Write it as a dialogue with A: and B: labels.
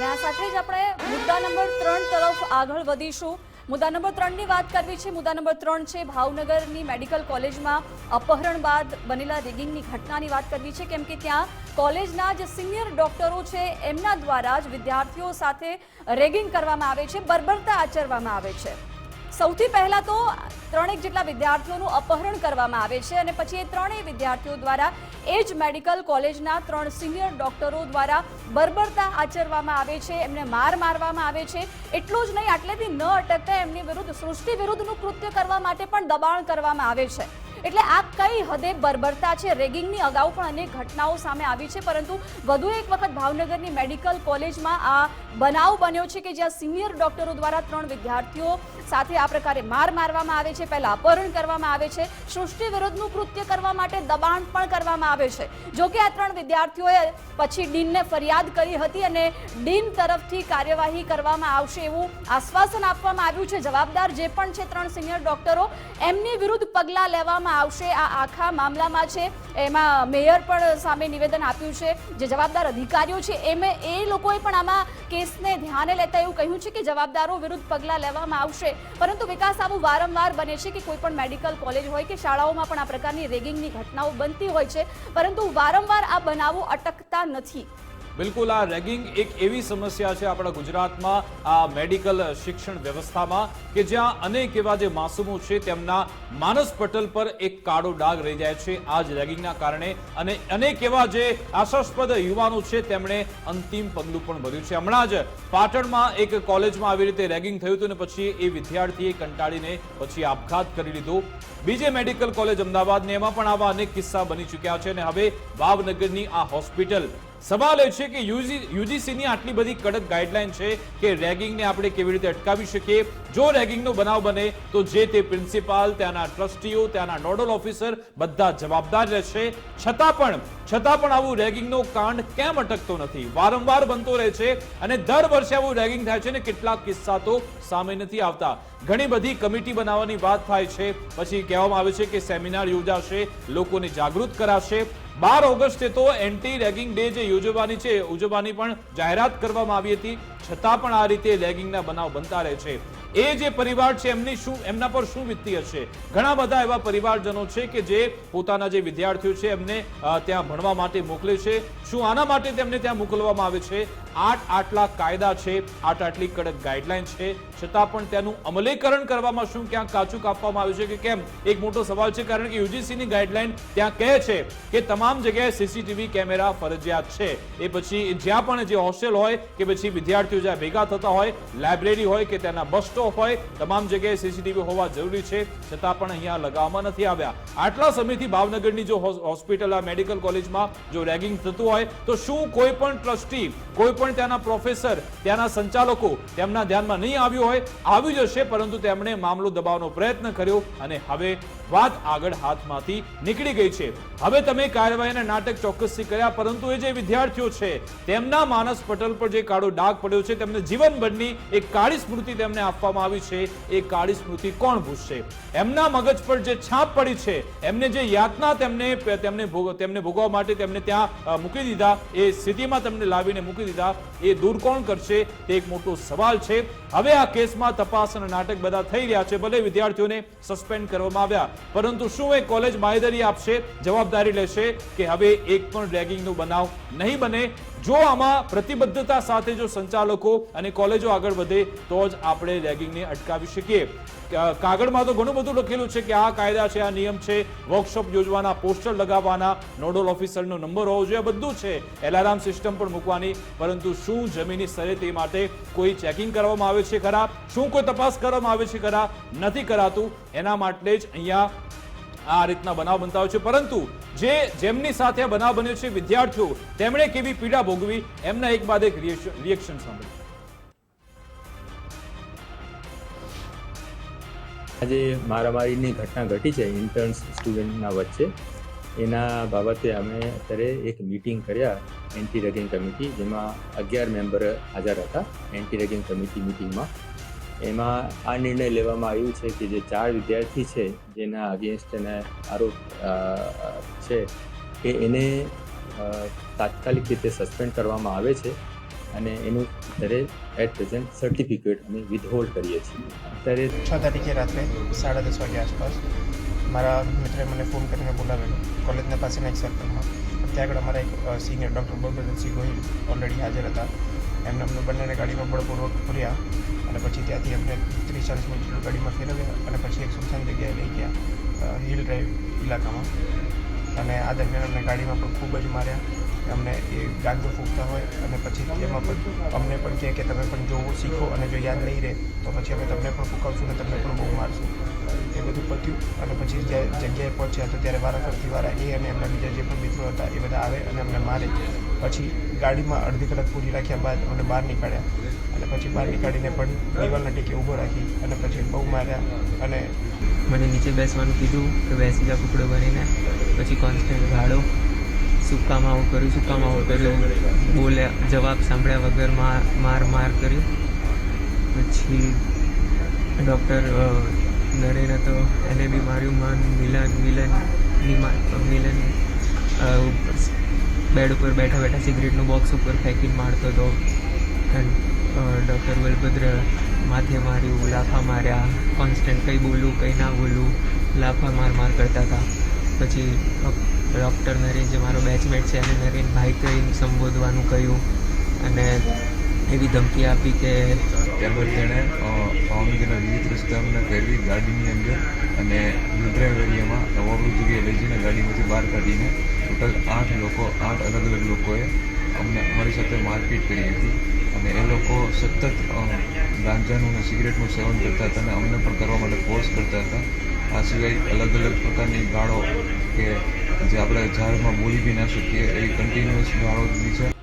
A: અને આ સાથે જ આપણે મુદ્દા નંબર ત્રણ તરફ આગળ વધીશું. મુદ્દા નંબર ત્રણની વાત કરવી છે. મુદ્દા નંબર ત્રણ છે, ભાવનગરની મેડિકલ કોલેજમાં અપહરણ બાદ બનેલા રેગિંગની ઘટનાની વાત કરવી છે. કેમ કે ત્યાં કોલેજના જે સિનિયર ડોક્ટરો છે, એમના દ્વારા જ વિદ્યાર્થીઓ સાથે રેગિંગ કરવામાં આવે છે, બર્બરતા આચરવામાં આવે છે. સૌથી પહેલા તો ત્રણેક જેટલા વિદ્યાર્થીઓનું અપહરણ કરવામાં આવે છે અને પછી એ ત્રણેય વિદ્યાર્થીઓ દ્વારા એ જ મેડિકલ કોલેજના ત્રણ સિનિયર ડોક્ટરો દ્વારા બર્બરતા આચરવામાં આવે છે, એમને માર મારવામાં આવે છે. એટલું જ નહીં, આટલેથી ન અટકતા એમની વિરુદ્ધ, સૃષ્ટિ વિરુદ્ધનું કૃત્ય કરવા માટે પણ દબાણ કરવામાં આવે છે. એટલે આ કઈ હદે બર્બરતા છે? રેગિંગની અગાઉ પણ અનેક ઘટનાઓ સામે આવી છે, પરંતુ વધુ એક વખત ભાવનગરની મેડિકલ કોલેજમાં આ બનાવ બન્યો છે કે જ્યાં સિનિયર ડોક્ટરો દ્વારા ત્રણ વિદ્યાર્થીઓ સાથે આ પ્રકારે માર મારવામાં આવે છે, પહેલા અપહરણ કરવામાં આવે છે, સૃષ્ટિ વિરુદ્ધનું કૃત્ય કરવા માટે દબાણ પણ કરવામાં આવે છે. જો કે આ ત્રણ વિદ્યાર્થીઓએ પછી ડીનને ફરિયાદ કરી હતી અને ડીન તરફથી કાર્યવાહી કરવામાં આવશે એવું આશ્વાસન આપવામાં આવ્યું છે. જવાબદાર જે પણ છે ત્રણ સિનિયર ડોક્ટરો, એમની વિરુદ્ધ પગલાં લેવામાં આવશે આ આખા મામલામાં છે. એમાં મેયર પણ સામે નિવેદન આપ્યું છે. જે જવાબદાર અધિકારીઓ છે, એમે એ લોકોએ પણ આમાં કેસને ધ્યાને લેતા એવું કહ્યું છે કે જવાબદારો વિરુદ્ધ પગલાં લેવામાં આવશે. પરંતુ વિકાસ આવું વારંવાર બને છે કે કોઈ પણ મેડિકલ કોલેજ હોય કે શાળાઓમાં પણ આ પ્રકારની રેગિંગની ઘટનાઓ બનતી હોય છે. પરંતુ વારંવાર આ બનાવો અટકતા નથી.
B: બિલકુલ, આ રેગિંગ એક એવી સમસ્યા છે આપણા ગુજરાતમાં, આ મેડિકલ શિક્ષણ વ્યવસ્થામાં, કે જ્યાં અનેક એવા જે માસૂમો છે તેમના માનસ પટલ પર એક કાળો ડાઘ રહી જાય છે આ જ રેગિંગના કારણે. અને અનેક એવા જે આશાસ્પદ યુવાનો છે તેમણે અંતિમ પગલું પણ ભર્યું છે. હમણાં જ પાટણમાં એક કોલેજમાં આવી રીતે રેગિંગ થયું હતું ને પછી એ વિદ્યાર્થીએ કંટાળીને પછી આપઘાત કરી લીધો. બીજે મેડિકલ કોલેજ અમદાવાદની એમાં પણ આવા અનેક કિસ્સા બની ચૂક્યા છે અને હવે ભાવનગરની આ હોસ્પિટલ સવાલ એ છે કે યુજીસીની આટલી બધી કડક ગાઈડલાઈન છે કે રેગિંગને આપણે કેવી રીતે અટકાવી શકીએ? જો રેગિંગનો બનાવ બને, તો જે તે પ્રિન્સિપાલ, ત્યાંના ટ્રસ્ટીઓ, ત્યાંના નોડલ ઓફિસર બધા જવાબદાર રહેશે. છતાં પણ છતાં પણ આવું રેગિંગનો કાંડ કેમ અટકતો નથી? વારંવાર બનતો રહે છે અને દર વર્ષે આવું રેગિંગ થાય છે ને કેટલાક કિસ્સા તો સામે નથી આવતા. ઘણી બધી કમિટી બનાવવાની વાત થાય છે. પછી કહેવામાં આવે છે કે સેમિનાર યોજાશે, લોકોને જાગૃત કરાશે. બાર ઓગસ્ટે તો એન્ટી રેગિંગ ડે જે યોજવાની છે, ઉજવવાની પણ જાહેરાત કરવામાં આવી હતી. છતાં પણ આ રીતે રેગિંગના બનાવ બનતા રહે છે. એ જે પરિવાર છે, એમની શું એમના પર શું વીતતી હશે? ઘણા બધા એવા પરિવારજનો છે કે જે પોતાના જે વિદ્યાર્થીઓ છે, એમને ત્યાં ભણવા માટે મોકલે છે. શું આના માટે તેમને ત્યાં મોકલવામાં આવે છે? આઠ આટલા કાયદા છે, આઠ આટલી કડક ગાઈડલાઈન છે. છતાં પણ તેનું અમલીકરણ કરવામાં શું ક્યાંક કાચું કાપવામાં આવ્યું છે કે કેમ? એક મોટો સવાલ છે, કારણ કે યુજીસીની ગાઈડલાઈન ત્યાં કહે છે કે તમામ જગ્યાએ સીસીટીવી કેમેરા ફરજિયાત છે. એ પછી જ્યાં પણ જે હોસ્ટેલ હોય કે પછી વિદ્યાર્થીઓ જ્યાં ભેગા થતા હોય, લાઇબ્રેરી હોય કે તેના બસ સ્ટોપ હોય તમામ જગ્યાએ સીસીટીવી હોવા જરૂરી છે. છતાં પણ અહીંયા લગાવવામાં નથી આવ્યા. આટલા સમયથી ભાવનગરની જો હોસ્પિટલ આ મેડિકલ કોલેજમાં જો રેગિંગ થતું હોય, તો શું કોઈ પણ ટ્રસ્ટી, કોઈ પણ ત્યાંના પ્રોફેસર, ત્યાંના સંચાલકો તેમના ધ્યાનમાં નહીં આવ્યું હોય? આવી જશે પરંતુ તેમણે મામલો દબાવવાનો પ્રયત્ન કર્યો અને હવે વાત આગળ હાથમાંથી નીકળી ગઈ છે. હવે તમે કાર્યવાહીના નાટક ચોક્કસથી કર્યા, પરંતુ એ જે વિદ્યાર્થીઓ છે, તેમના માનસ પટલ પર જે કાળો ડાઘ પડ્યો છે, તેમને જીવનભરની એક કાળી સ્મૃતિ તેમને આપવામાં આવી છે, એ કાળી સ્મૃતિ કોણ ભૂસશે? એમના મગજ પર જે છાપ પડી છે, એમને જે યાતના તેમને તેમને તેમને ભોગવવા માટે તેમને ત્યાં મૂકી દીધા, એ સ્થિતિમાં તેમને લાવીને મૂકી દીધા, એ દૂર કોણ કરશે? તે એક મોટો સવાલ છે. હવે આ કેસમાં તપાસ અને નાટક બધા થઈ રહ્યા છે. ભલે વિદ્યાર્થીઓને સસ્પેન્ડ કરવામાં આવ્યા, પરંતુ શું એ કોલેજ બાંયધરી આપશે? જવાબદારી લેશે કે હવે એક પણ રેગિંગનો બનાવ નહીં બને? જો આમાં પ્રતિબદ્ધતા સાથે જો સંચાલકો અને કોલેજો આગળ વધે, તો જ આપણે રેગિંગને અટકાવી શકીએ. કાગળમાં તો ઘણું બધું લખેલું છે કે આ કાયદા છે, આ નિયમ છે. વર્કશોપ યોજવાના, પોસ્ટર લગાવવાના, નોડલ ઓફિસરનો નંબર હોવો જોઈએ બધું છે. એલાર્મ સિસ્ટમ પણ મૂકવાની, પરંતુ શું જમીની સ્તરે તે માટે કોઈ ચેકિંગ કરવામાં આવે છે ખરા? શું કોઈ તપાસ કરવામાં આવે છે ખરા? નથી કરાતું. એના માટે જ અહીંયા આ રીતના બનાવ બનતા હોય છે. પરંતુ જે જેમની સાથે આ બનાવ બન્યો છે વિદ્યાર્થીઓ, તેમણે કેવી પીડા ભોગવી? એમના એક બાદ એક રિએક્શન સાંભળ્યું
C: આજે મારામારીની ઘટના ઘટી છે ઇન્ટર્ન્સ સ્ટુડન્ટના વચ્ચે. એના બાબતે અમે અત્યારે એક મિટિંગ કર્યા એન્ટી રેગિંગ કમિટી જેમાં અગિયાર મેમ્બર હાજર હતા એન્ટી રેગિંગ કમિટી મિટિંગમાં એમાં આ નિર્ણય લેવામાં આવ્યું છે કે જે ચાર વિદ્યાર્થી છે, જેના અગેન્સ્ટ એના આરોપ છે, કે એને તાત્કાલિક રીતે સસ્પેન્ડ કરવામાં આવે છે અને એનું અત્યારે એટ પ્રેઝન્ટ સર્ટિફિકેટ અમે વિથહોલ્ડ કરીએ છીએ. અત્યારે
D: છ તારીખે રાત્રે સાડા દસ વાગ્યા આસપાસ મારા મિત્રે મને ફોન કરીને બોલાવેલો. કોલેજના પાસેના એક સર્કલમાં ત્યાં આગળ અમારા એક senior doctor Balbhadrasinh Gohil already હાજર હતા. એમને અમને બંનેને ગાડીમાં બળપૂર્વક ભર્યા અને પછી ત્યાંથી અમને ત્રીસ ચાલીસ મિનિટ જેટલું ગાડીમાં ફેરવ્યા અને પછી એક સુનસાન જગ્યાએ લઈ ગયા હિલ ડ્રાઈવ ઇલાકામાં. અને આ દરમિયાન અમને ગાડીમાં પણ ખૂબ જ માર્યા. અમને એ ગાંજો ફૂંકતા હોય અને પછી એમાં પણ અમને પણ કહે કે તમે પણ જોવું, શીખો અને જો યાદ નહીં રહે તો પછી અમે તમને પણ ફૂંકાવશું અને તમને પણ બહુ મારશું. એ બધું પત્યું અને પછી જગ્યાએ પહોંચ્યા તો ત્યારે વારાફરતી વારા એ અને એમના બીજા જે પણ મિત્રો હતા એ બધા આવે અને અમને મારે. પછી ગાડીમાં અડધી કલાક પૂરી રાખ્યા બાદ અમને બહાર નીકાળ્યા. અને પછી બહાર નીકાળીને પણ દિવાલના ટેકે ઊભો રાખી અને પછી બહુ માર્યા અને
E: મને નીચે બેસવાનું કીધું કે બેસી જા કુકડો બનીને. પછી કોન્સ્ટન્ટ ગાળો. શું કામ કર્યું શું કામ આવું કર્યું? બોલ્યા જવાબ સાંભળ્યા વગર માર માર માર કર્યું. પછી ડૉક્ટર નરેન હતો એને બી માર્યું મન મિલન મિલન અ, બેડ ઉપર બેઠા બેઠા સિગરેટનું બોક્સ ઉપર ફેંકીને મારતો હતો. ડૉક્ટર વલભદ્ર માથે માર્યું, લાફા માર્યા કોન્સ્ટન્ટ કંઈ બોલું, કંઈ ના બોલું, લાફા માર માર કરતા હતા. પછી ડૉક્ટર નરેન જે મારો બેચમેટ છે, એને નરેન ભાઈ કહીને સંબોધવાનું કહ્યું. અને એવી ધમકી આપી કે
F: ત્યારબાદ તેણે ભાવનગરના વિવિધ રસ્તાઓને ફેરવી ગાડીની અંદર અને ડ્રાઈવ એરિયામાં જગ્યાએ લઈ જઈને ગાડીમાંથી બહાર કાઢીને ટોટલ આઠ લોકો, આઠ અલગ અલગ લોકોએ અમને અમારી સાથે મારપીટ કરી હતી અને એ લોકો સતત ગાંજાનું અને સિગરેટનું સેવન કરતા હતા અને અમને પણ કરવા માટે ફોર્સ કરતા હતા. આ સિવાય અલગ અલગ પ્રકારની ગાળો કે જે આપણે જાહેરમાં બોલી બી ના શકીએ એવી કન્ટિન્યુઅસ ગાળો દીધી છે.